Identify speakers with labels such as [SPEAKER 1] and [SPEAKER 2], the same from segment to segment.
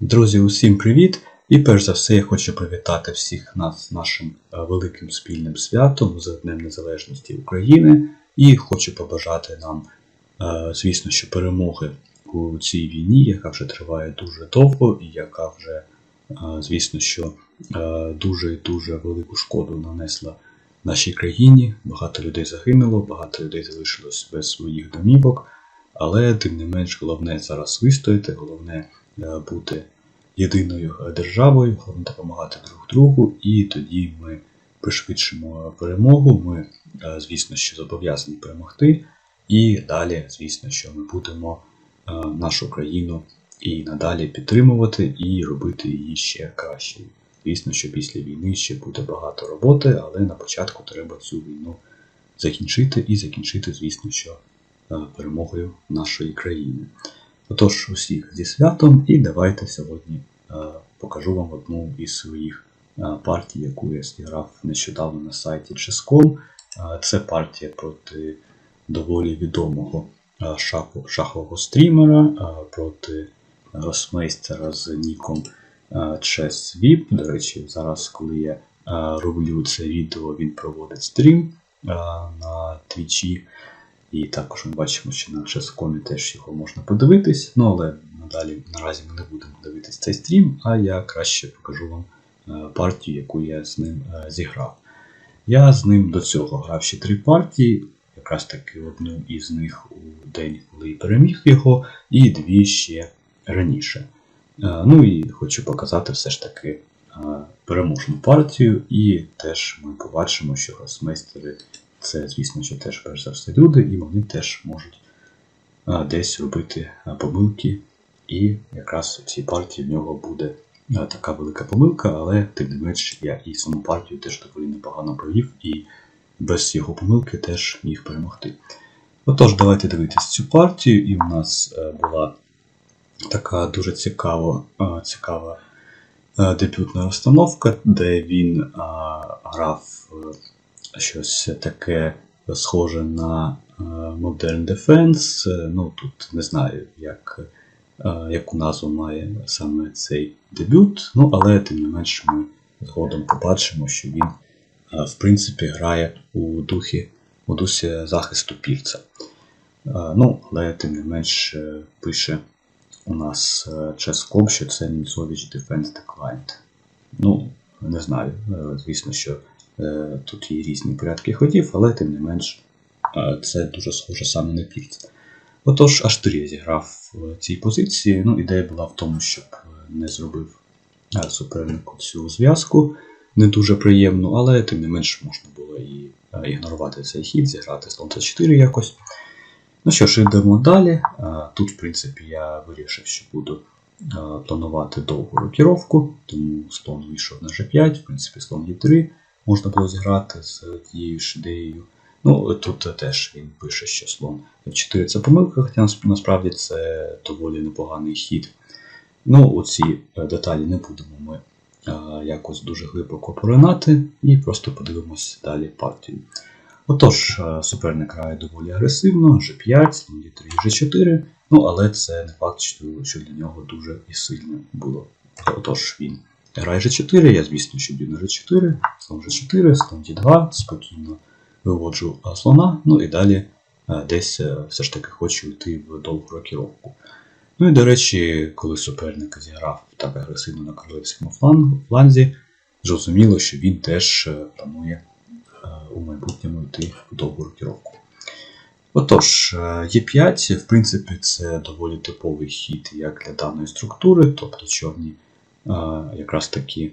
[SPEAKER 1] Друзі, усім привіт! І перш за все я хочу привітати всіх нас з нашим е, великим спільним святом з Днем Незалежності України і хочу побажати нам, е, звісно, що перемоги у цій війні, яка вже триває дуже довго і яка вже, е, звісно, що дуже і дуже велику шкоду нанесла нашій країні. Багато людей загинуло, багато людей залишилось без своїх домівок. Але тим не менш головне зараз вистояти, головне бути єдиною е, державою, головне допомагати друг другу, і тоді ми пришвидшимо перемогу. Ми, е, звісно, що зобов'язані перемогти, і далі, звісно, що ми будемо е, нашу країну і надалі підтримувати і робити її ще кращою. Звісно, що після війни ще буде багато роботи, але на початку треба цю війну закінчити і закінчити, звісно, що е, перемогою нашої країни. Отож, усіх зі святом, і давайте сьогодні е, покажу вам одну із своїх е, партій, яку я зіграв нещодавно на сайті Chess.com. Е, Це партія проти доволі відомого шахового стрімера, проти гросмейстера з ніком ChessVip. До речі, зараз, коли я роблю це відео, він проводить стрім на твічі. І також ми бачимо, що на Chess.com теж його можна подивитись. Ну але надалі наразі ми не будемо дивитись цей стрім, а я краще покажу вам е, партію, яку я з ним е, зіграв. Я з ним до цього грав ще три партії, якраз таки одну із них у день, коли переміг його, і дві ще раніше. Е, Ну і хочу показати все ж таки переможну партію, і теж ми побачимо, що гросмейстери це, звісно, що теж перш за все люди, і вони теж можуть десь робити помилки. І якраз у цій партії в нього буде така велика помилка, але тим не менш я і саму партію теж доволі непогано провів, і без його помилки теж міг перемогти. Отож, давайте дивитись цю партію, і в нас е, була така дуже цікава, цікава е, дебютна розстановка, де він грав. Щось таке схоже на е, Modern Defense. Е, Ну тут не знаю, як, е, яку назву має саме цей дебют. Ну, але тим не менш ми згодом побачимо, що він в принципі грає у духі у дусі захисту півця. Ну, але тим не менш пише у нас Ческом, що це Німцович Defense Declined. Ну, не знаю. Звісно, що Тут є різні порядки ходів, але тим не менш е, це дуже схоже саме на пільць. Отож, H3 я зіграв в цій позиції. Ну, ідея була в тому, щоб не зробив е, супернику цю зв'язку не дуже приємну, але тим не менш можна було і е, ігнорувати цей хід, зіграти слон c4 якось. Ну що ж, йдемо далі. Е, Тут, в принципі, я вирішив, що буду е, планувати довгу рокіровку, тому слон вийшов на g5, в принципі, слон e3 можна було зіграти з тією ж ідеєю. Ну, тут теж він пише, що слон F4 це помилка, хоча насправді це доволі непоганий хід. Ну, оці е, деталі не будемо ми е, якось дуже глибоко поринати і просто подивимося далі партію. Отож, е, суперник грає доволі агресивно, G5, слон D3, G4, ну але це не факт, що для нього дуже і сильно було. Отож, він Грає G4, я, звісно, що б'ю на G4, слон G4, слон D2, спокійно виводжу слона, ну і далі десь все ж таки хочу йти в довгу рокіровку. Ну і до речі, коли суперник зіграв так агресивно на королевському фланзі, зрозуміло, що він теж е, планує е, у майбутньому йти в довгу рокіровку. Отож, е, Е5, в принципі, це доволі типовий хід як для даної структури, тобто чорні е, якраз таки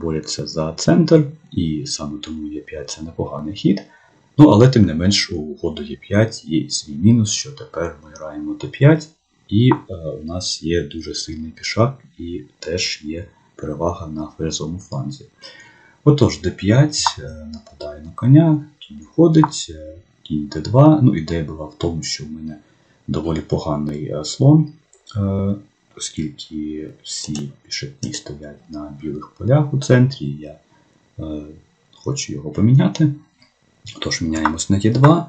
[SPEAKER 1] борються за центр, і саме тому Е5 це непоганий хід. Ну, але тим не менш у ходу Е5 є свій мінус, що тепер ми граємо Д5, і е, у нас є дуже сильний пішак, і теж є перевага на ферзовому фланзі. Отож, Д5 е, нападає на коня, кінь входить, е, кінь Д2. Ну, ідея була в тому, що в мене доволі поганий слон, оскільки всі пішаки стоять на білих полях у центрі, я е, хочу його поміняти. Тож міняємось на Е2.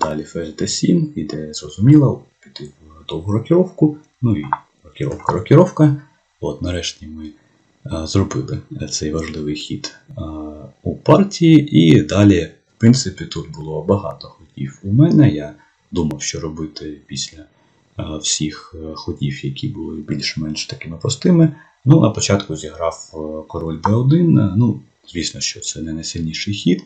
[SPEAKER 1] Далі ферзь D7, ідея зрозуміла, піти в довгу рокіровку. Ну і рокіровка, рокіровка. От нарешті ми е, зробили цей важливий хід е, у партії, і далі, в принципі, тут було багато ходів у мене. Я думав, що робити після всіх е, ходів, які були більш-менш такими простими. Ну, на початку зіграв е, король b1. Е, Ну, звісно, що це не найсильніший хід.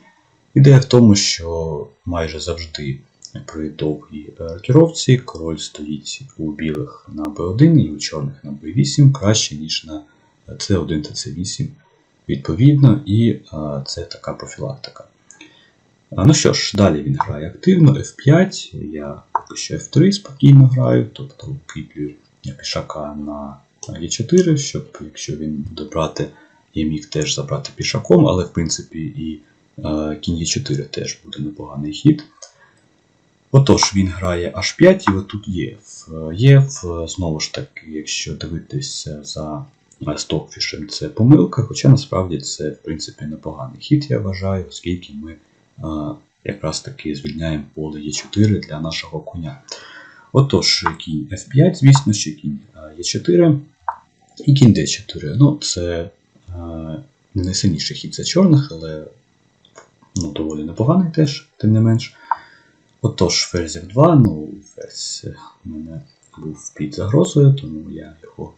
[SPEAKER 1] Ідея в тому, що майже завжди при довгій е, рокіровці король стоїть у білих на b1 і у чорних на b8 краще, ніж на c1 та c8 відповідно, і е, це така профілактика. Ну що ж, далі він грає активно, F5, я що F3 спокійно граю, тобто укріплюю пішака на E4, щоб якщо він буде брати, я міг теж забрати пішаком, але в принципі і е, кінь Е4 теж буде непоганий хід. Отож, він грає H5 і отут ЄФ. ЄФ, знову ж таки, якщо дивитися за Стокфішем, це помилка, хоча насправді це в принципі непоганий хід, я вважаю, оскільки ми е, якраз таки звільняємо поле Е4 для нашого коня. Отож, кінь F5, звісно, ще кінь Е4 і кінь D4. Ну, це е, не найсильніший хід за чорних, але ну, доволі непоганий теж, тим не менш. Отож, ферзь F2, ну, ферзь у мене був під загрозою, тому я його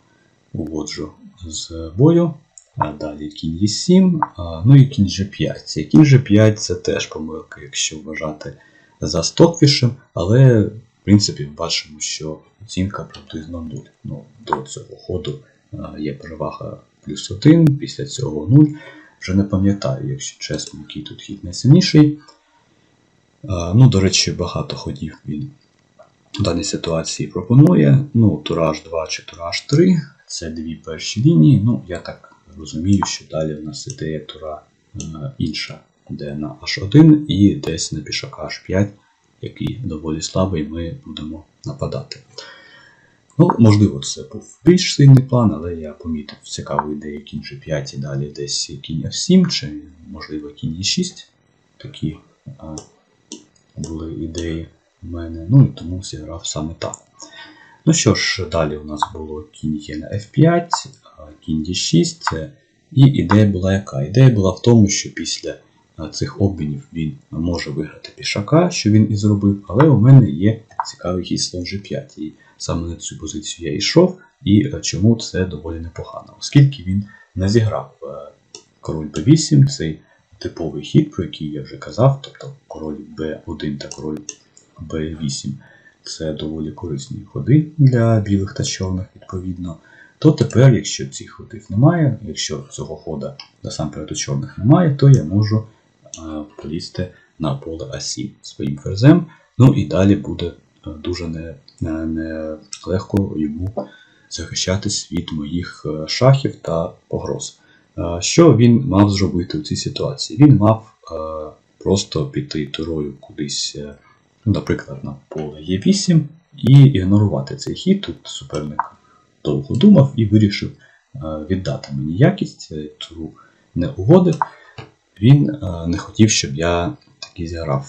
[SPEAKER 1] уводжу з бою. А далі кінь Е7, ну і кінь G5. І кінь G5 це теж помилка, якщо вважати за стокфішем, але в принципі бачимо, що оцінка приблизно 0. Ну, До цього ходу є перевага плюс 1, після цього 0. Вже не пам'ятаю, якщо чесно, який тут хід найсильніший. Ну, до речі, багато ходів він в даній ситуації пропонує. Ну, тураж 2 чи тураж 3 це дві перші лінії. Ну, я так розумію, що далі в нас ідея тура е, інша, де на H1 і десь на пішака H5, який доволі слабий, ми будемо нападати. Ну, Можливо, це був більш сильний план, але я помітив цікаву ідею кінь G5 і далі десь кінь F7, чи, можливо, кінь E6. Такі а, були ідеї в мене. Ну і тому зіграв саме так. Ну що ж, далі у нас було кінь є на F5, кінь D6. І ідея була яка? Ідея була в тому, що після цих обмінів він може виграти пішака, що він і зробив, але у мене є цікавий хід слон G5. І саме на цю позицію я йшов, і чому це доволі непогано, оскільки він не зіграв король B8, цей типовий хід, про який я вже казав, тобто король B1 та король B8 це доволі корисні ходи для білих та чорних, відповідно. То тепер, якщо цих ходів немає, якщо цього хода насамперед у чорних немає, то я можу а, полізти на поле А7 своїм ферзем. Ну і далі буде дуже не, не, легко йому захищатись від моїх шахів та погроз. Що він мав зробити у цій ситуації? Він мав просто піти турою кудись, наприклад, на поле Е8 і ігнорувати цей хід. Тут суперник довго думав і вирішив віддати мені якість, туру не угодив. Він не хотів, щоб я таки зіграв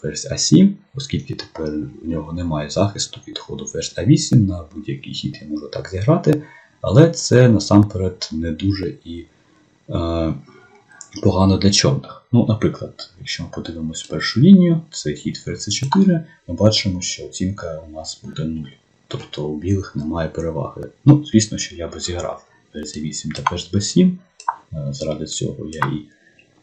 [SPEAKER 1] ферзь А7, оскільки тепер у нього немає захисту від ходу ферзь А8, на будь-який хід я можу так зіграти. Але це насамперед не дуже і е, погано для чорних. Ну, Наприклад, якщо ми подивимось першу лінію, це хід ферзь 4 ми бачимо, що оцінка у нас буде 0. Тобто у білих немає переваги. Ну, Звісно, що я би зіграв ферзь 8 та ферзь b7. Заради цього я і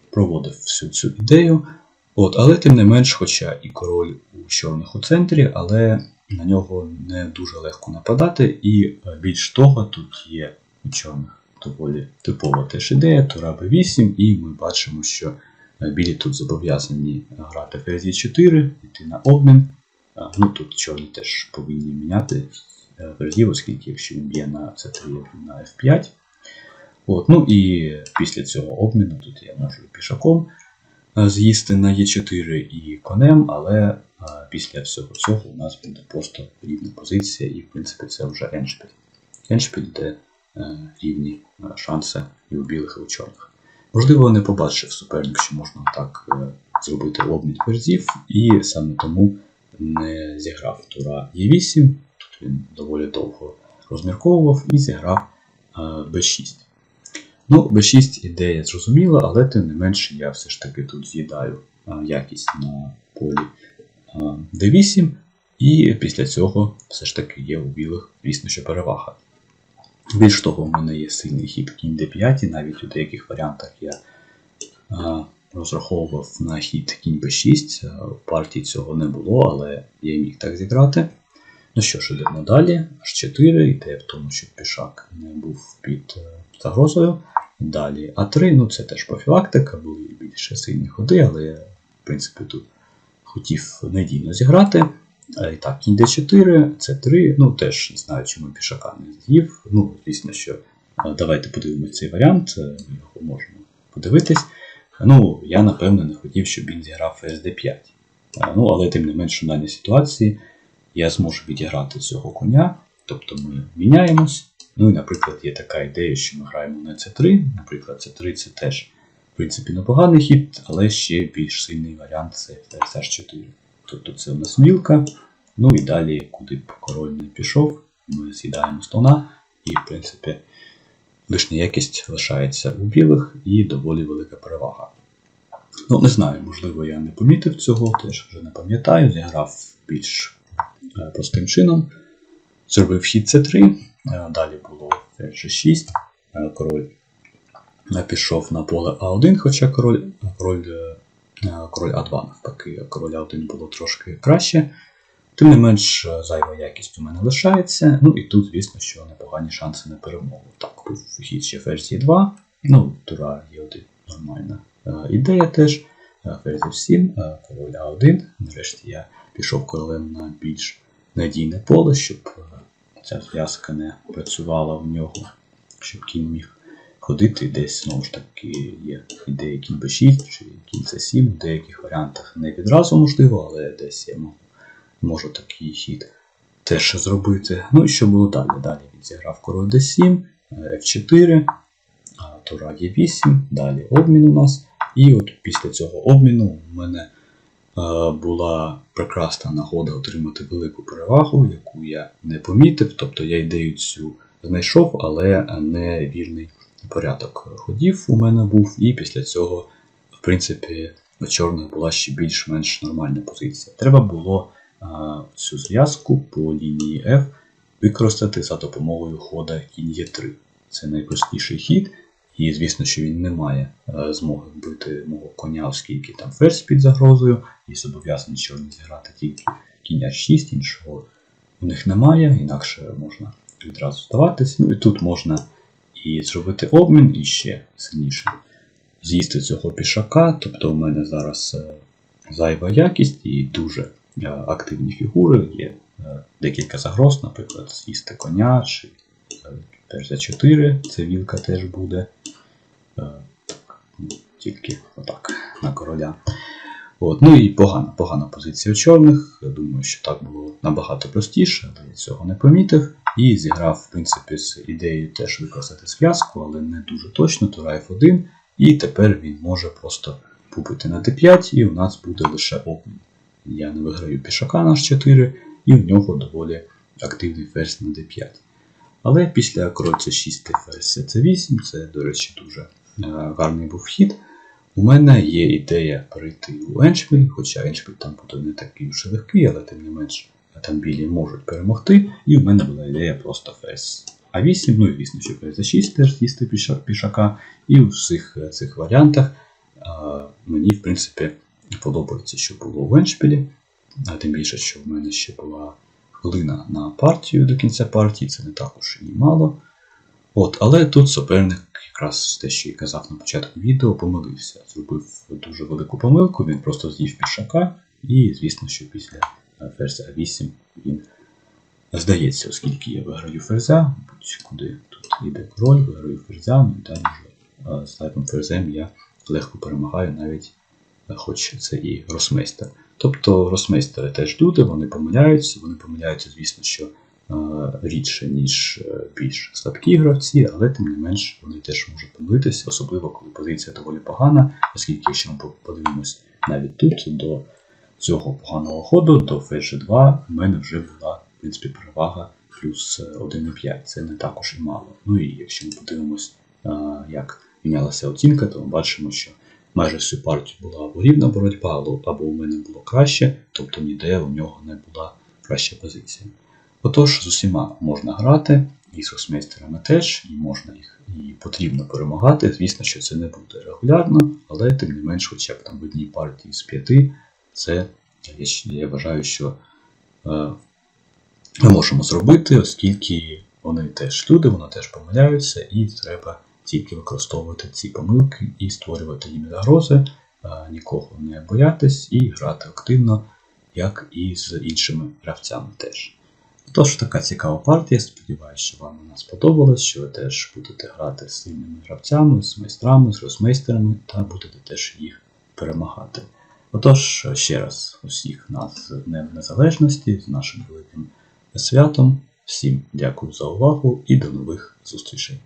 [SPEAKER 1] проводив всю цю ідею. От, Але тим не менш, хоча і король у чорних у центрі, але на нього не дуже легко нападати, і більш того, тут є у чорних доволі типова теж ідея, тура b8, і ми бачимо, що білі тут зобов'язані грати ферзі 4, йти на обмін. Ну, Тут чорні теж повинні міняти ферзів, оскільки якщо він б'є на c3 на f5. От, ну І після цього обміну тут я можу пішаком з'їсти на Е4 і конем, але після всього цього у нас буде просто рівна позиція, і в принципі це вже еншпіль. Еншпіль, де е, рівні е, шанси і у білих, і у чорних. Можливо, не побачив суперник, що можна так е, зробити обмін ферзів, і саме тому не зіграв тура Е8. Тут він доволі довго розмірковував і зіграв е, b6. Ну, b6 ідея зрозуміла, але тим не менше я все ж таки тут з'їдаю е, якість на полі е, d8, і після цього все ж таки є у білих, звісно, що перевага. Більш того, у мене є сильний хід кінь d5, і навіть у деяких варіантах я е, розраховував на хід кінь b6. Е, У партії цього не було, але я міг так зіграти. Ну що ж, ідемо далі. H4, ідея в тому, щоб пішак не був під е, загрозою. Далі А3, ну це теж профілактика, були більше сильні ходи, але я, в принципі, тут хотів надійно зіграти. Е, І так, кінь d4, c3, ну теж не знаю, чому пішака не з'їв. Ну, звісно, що давайте подивимося цей варіант, ми його можемо подивитись. Ну, я напевно не хотів, щоб він зіграв ферзь d5. Е, Ну, але тим не менш, у даній ситуації я зможу відіграти цього коня, тобто ми міняємось. Ну і, наприклад, є така ідея, що ми граємо на c3. Наприклад, c3 це теж, в принципі, непоганий хід, але ще більш сильний варіант це ферзь h4. Тобто це у нас мілка. Ну і далі, куди б король не пішов, ми з'їдаємо слона, і, в принципі, лишня якість лишається у білих і доволі велика перевага. Ну, не знаю, можливо, я не помітив цього, теж вже не пам'ятаю, зіграв більш е, простим чином. Зробив хід c3, е, далі було ферзь g6, е, король пішов на поле А1, хоча король, король, король А2 навпаки, король А1 було трошки краще. Тим не менш, е, зайва якість у мене лишається. Ну і тут, звісно, що непогані шанси на перемогу. Так, був хід ще ферзь Е2. Ну, тура є один нормальна е, ідея теж. Ферзь F7, е, король А1. Нарешті я пішов королем на більш надійне поле, щоб е, ця зв'язка не працювала в нього, щоб кінь міг ходити десь, знову ж таки, є ідеї кінь b6 чи кінь c7, в деяких варіантах не відразу можливо, але десь я можу, можу такий хід теж зробити. Ну і що було далі? Далі зіграв король d7, е, f4, а, тура e8, далі обмін у нас. І от після цього обміну у мене е, була прекрасна нагода отримати велику перевагу, яку я не помітив. Тобто я ідею цю знайшов, але не вірний порядок ходів у мене був. І після цього, в принципі, у чорних була ще більш-менш нормальна позиція. Треба було цю зв'язку по лінії F використати за допомогою хода кінь Е3. Це найпростіший хід. І звісно, що він не має е, змоги вбити мого коня, оскільки там ферзь під загрозою, і зобов'язаний чорні зіграти тільки кінь H6, іншого у них немає, інакше можна відразу здаватись. Ну і тут можна і зробити обмін, і ще сильніше з'їсти цього пішака. Тобто у мене зараз е, зайва якість і дуже е, активні фігури. Є е, декілька загроз, наприклад, з'їсти коня чи е, Теж за 4, це вілка теж буде. Е, Тільки отак, на короля. От. Ну і погана, погана позиція у чорних. Я думаю, що так було набагато простіше, але я цього не помітив. І зіграв, в принципі, з ідеєю теж використати зв'язку, але не дуже точно, тура F1. І тепер він може просто побити на d5, і у нас буде лише обмін. Я не виграю пішака на h4, і в нього доволі активний ферзь на d5. Але після король c6 ферзь c8, це, до речі, дуже е, гарний був хід. У мене є ідея перейти у Еншпіль, хоча Еншпіль там буде не такий вже легкий, але тим не менш там білі можуть перемогти. І в мене була ідея просто ферзь А8, ну і звісно, що ферзь А6 теж з'їсти пішака. І у всіх цих варіантах а, мені, в принципі, подобається, що було у Еншпілі. А тим більше, що в мене ще була хвилина на партію до кінця партії, це не так уж і мало. От, Але тут суперник, якраз те, що я казав на початку відео, помилився. Зробив дуже велику помилку, він просто з'їв пішака, і, звісно, що після ферзя 8 він здається, оскільки я виграю ферзя, будь-куди тут йде король, виграю ферзя, ну і далі вже з лайпом ферзем я легко перемагаю, навіть хоч це і росмейстер. Тобто росмейстери теж люди, вони помиляються, вони помиляються, звісно, що е, рідше, ніж більш слабкі гравці, але тим не менш вони теж можуть помилитися, особливо коли позиція доволі погана, оскільки, якщо ми подивимось навіть тут, до цього поганого ходу, до ферзь 2 в мене вже була в принципі, перевага плюс 1,5. Це не також і мало. Ну і якщо ми подивимось, е, як мінялася оцінка, то ми бачимо, що майже всю партію була або рівна боротьба, або, у мене було краще, тобто ніде у нього не була краща позиція. Отож, з усіма можна грати, і з хосмейстерами теж, і можна їх і потрібно перемагати. Звісно, що це не буде регулярно, але тим не менш, хоча б там в одній партії з п'яти, це я, я вважаю, що е, ми можемо зробити, оскільки вони теж люди, вони теж помиляються, і треба тільки використовувати ці помилки і створювати їм загрози, нікого не боятись і грати активно, як і з іншими гравцями теж. Тож така цікава партія. Сподіваюся, що вам вона сподобалась, що ви теж будете грати з сильними гравцями, з майстрами, з гросмейстерами та будете теж їх перемагати. Отож, ще раз усіх нас з Днем Незалежності, з нашим великим святом. Всім дякую за увагу і до нових зустрічей!